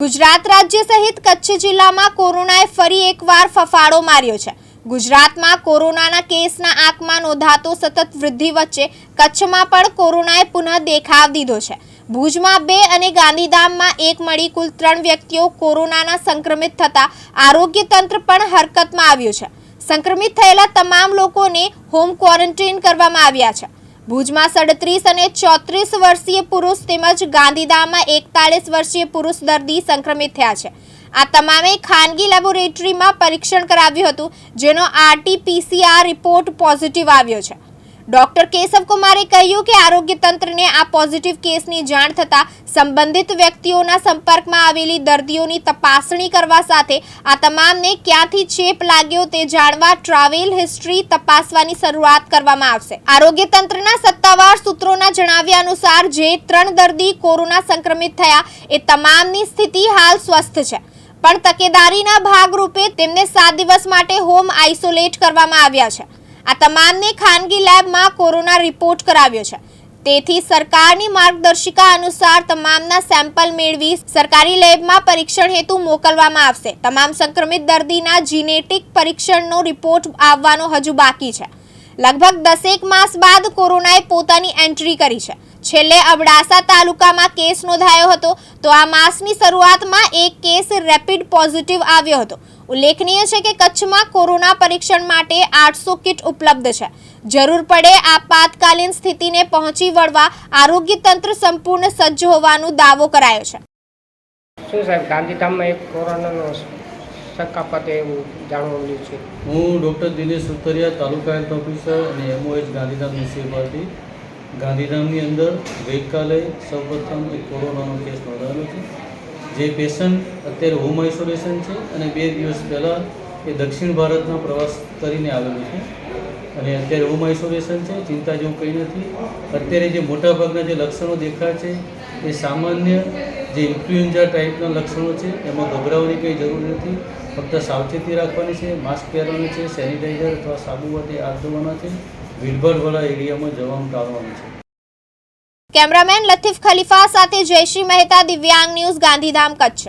ગુજરાત રાજ્ય સહિત કચ્છ જિલ્લામાં કોરોનાએ ફરી એકવાર ફફાડો માર્યો છે. ગુજરાતમાં કોરોનાના કેસના આંકમાં નોંધાતો સતત વૃદ્ધિ વચ્ચે કચ્છમાં પણ કોરોનાએ પુનઃ દેખાવ દીધો છે. ભુજમાં બે અને ગાંધીધામમાં એક મળી કુલ ત્રણ વ્યક્તિઓ કોરોનાના સંક્રમિત થતા આરોગ્ય તંત્ર પણ હરકતમાં આવ્યું છે. સંક્રમિત થયેલા તમામ લોકોને હોમ ક્વોરન્ટીન કરવામાં આવ્યા છે. ભુજમાં સડત્રીસ અને ચોત્રીસ વર્ષીય પુરુષ તેમજ ગાંધીધામમાં એકતાળીસ વર્ષીય પુરુષ દર્દી સંક્રમિત થયા છે. આ તમામે ખાનગી લેબોરેટરીમાં પરીક્ષણ કરાવ્યું હતું, જેનો આરટીપીસીઆર રિપોર્ટ પોઝિટિવ આવ્યો છે. ડોક્ટર કેશવ કુમારે કહ્યું કે આરોગ્ય તંત્રને આ પોઝિટિવ કેસની જાણ થતાં સંબંધિત વ્યક્તિઓના સંપર્કમાં આવેલી દર્દીઓની તપાસણી કરવા સાથે આ તમામને ક્યાંથી ચેપ લાગ્યો તે જાણવા ટ્રાવેલ હિસ્ટ્રી તપાસવાની શરૂઆત કરવામાં આવશે. આરોગ્ય તંત્રના સત્તાવાર સૂત્રોના જણાવ્યા અનુસાર જે ત્રણ દર્દી કોરોના સંક્રમિત થયા એ તમામની સ્થિતિ હાલ સ્વસ્થ છે. પણ તકેદારીના ભાગરૂપે તેમને સાત દિવસ માટે હોમ આઇસોલેટ કરવામાં આવ્યા છે. આ તમામને ખાનગી લેબમાં કોરોના રિપોર્ટ કરાવ્યો છે. તેથી સરકારની માર્ગદર્શિકા અનુસાર તમામના સેમ્પલ મેળવી સરકારી લેબમાં પરીક્ષણ હેતુ મોકલવામાં આવશે. તમામ સંક્રમિત દર્દીના જીનેટિક પરીક્ષણનો રિપોર્ટ આવવાનો હજુ બાકી છે. લગભગ દસેક માસ બાદ કોરોનાએ પોતાની એન્ટ્રી કરી છે. છેલ્લે અબડાસા તાલુકામાં કેસ નોંધાયો હતો, તો આ માસની શરૂઆતમાં એક કેસ રેપિડ પોઝિટિવ આવ્યો હતો. ઉલ્લેખનીય છે કે કચ્છમાં કોરોના પરીક્ષણ માટે આઠસો કિટ ઉપલબ્ધ છે. જરૂર પડે આપાતકાલીન સ્થિતિને પહોંચી વળવા આરોગ્ય તંત્ર સંપૂર્ણ સજ્જ હોવાનો દાવો કરાયો છે. શું સાહેબ, ગાંધીધામમાં એક કોરોનાનો શંકાપાતે એવું જાણવા મળ્યું છે. હું doctor Dinesh Sutariya taluka health officer અને એમઓએચ ગાંધીધામ મ્યુનિસિપાલિટી. ગાંધીધામની અંદર ગઈકાલે સૌપ્રથમ એક કોરોનાનો કેસ નોંધાયેલો છે. જે પેશન્ટ અત્યારે હોમ આઇસોલેશન છે અને બે દિવસ પહેલાં એ દક્ષિણ ભારતના પ્રવાસ કરીને આવેલું છે. અને અત્યારે હોમ આઇસોલેશન છે, ચિંતા જેવું કંઈ નથી. અત્યારે જે મોટાભાગના જે લક્ષણો દેખાય છે, એ સામાન્ય જે ઇન્ફ્લુએન્ઝા ટાઈપના લક્ષણો છે, એમાં ગભરાવાની કંઈ જરૂર નથી. ફક્ત સાવચેતી રાખવાની છે, માસ્ક પહેરવાનું છે, સેનિટાઈઝર અથવા સાબુવાથી હાથ ધોવાના છે ભીડભાડવાળા એરિયામાં જવાનું ટાળવાનું છે. કેમેરામેન લતીફ ખલીફા સાથે જયશ્રી મહેતા, દિવ્યાંગ ન્યૂઝ, ગાંધીધામ, કચ્છ.